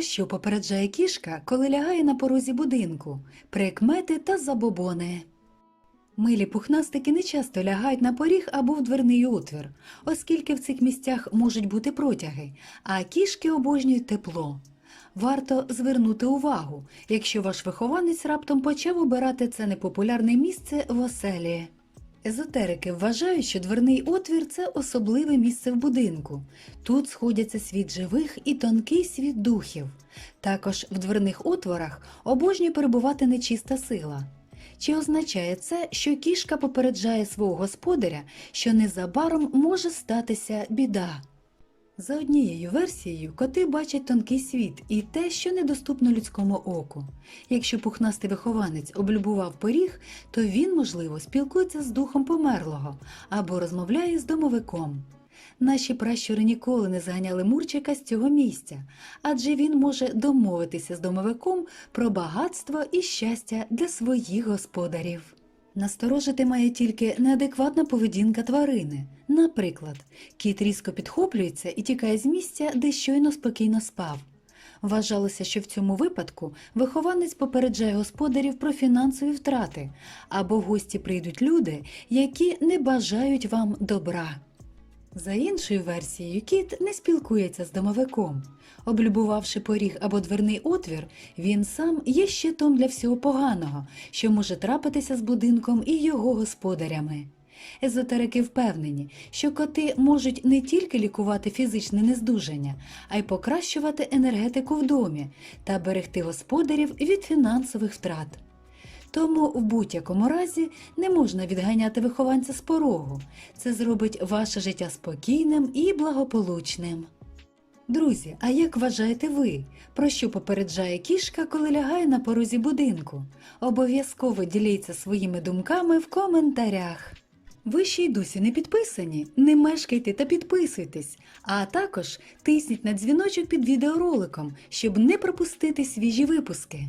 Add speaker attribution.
Speaker 1: що попереджає кішка, коли лягає на порозі будинку, прикмети та забобони. Милі пухнастики не часто лягають на поріг або в дверний отвір, оскільки в цих місцях можуть бути протяги, а кішки обожнюють тепло. Варто звернути увагу, якщо ваш вихованець раптом почав обирати це непопулярне місце в оселі. Езотерики вважають, що дверний отвір це особливе місце в будинку. Тут сходяться світ живих і тонкий світ духів. Також в дверних отворах обожнює перебувати нечиста сила. Чи означає це, що кішка попереджає свого господаря, що незабаром може статися біда? За однією версією, коти бачать тонкий світ і те, що недоступно людському оку. Якщо пухнастий вихованець облюбував поріг, то він, можливо, спілкується з духом померлого або розмовляє з домовиком. Наші пращури ніколи не зганяли Мурчика з цього місця, адже він може домовитися з домовиком про багатство і щастя для своїх господарів. Насторожити має тільки неадекватна поведінка тварини. Наприклад, кіт різко підхоплюється і тікає з місця, де щойно спокійно спав. Вважалося, що в цьому випадку вихованець попереджає господарів про фінансові втрати, або в гості прийдуть люди, які не бажають вам добра. За іншою версією, кіт не спілкується з домовиком. Облюбувавши поріг або дверний отвір, він сам є щитом для всього поганого, що може трапитися з будинком і його господарями. Езотерики впевнені, що коти можуть не тільки лікувати фізичне нездужання, а й покращувати енергетику в домі та берегти господарів від фінансових втрат. Тому в будь-якому разі не можна відганяти вихованця з порогу. Це зробить ваше життя спокійним і благополучним. Друзі, а як вважаєте ви, про що попереджає кішка, коли лягає на порозі будинку? Обов'язково діліться своїми думками в коментарях. Ви ще й досі не підписані? Не мешкайте та підписуйтесь, а також тисніть на дзвіночок під відеороликом, щоб не пропустити свіжі випуски.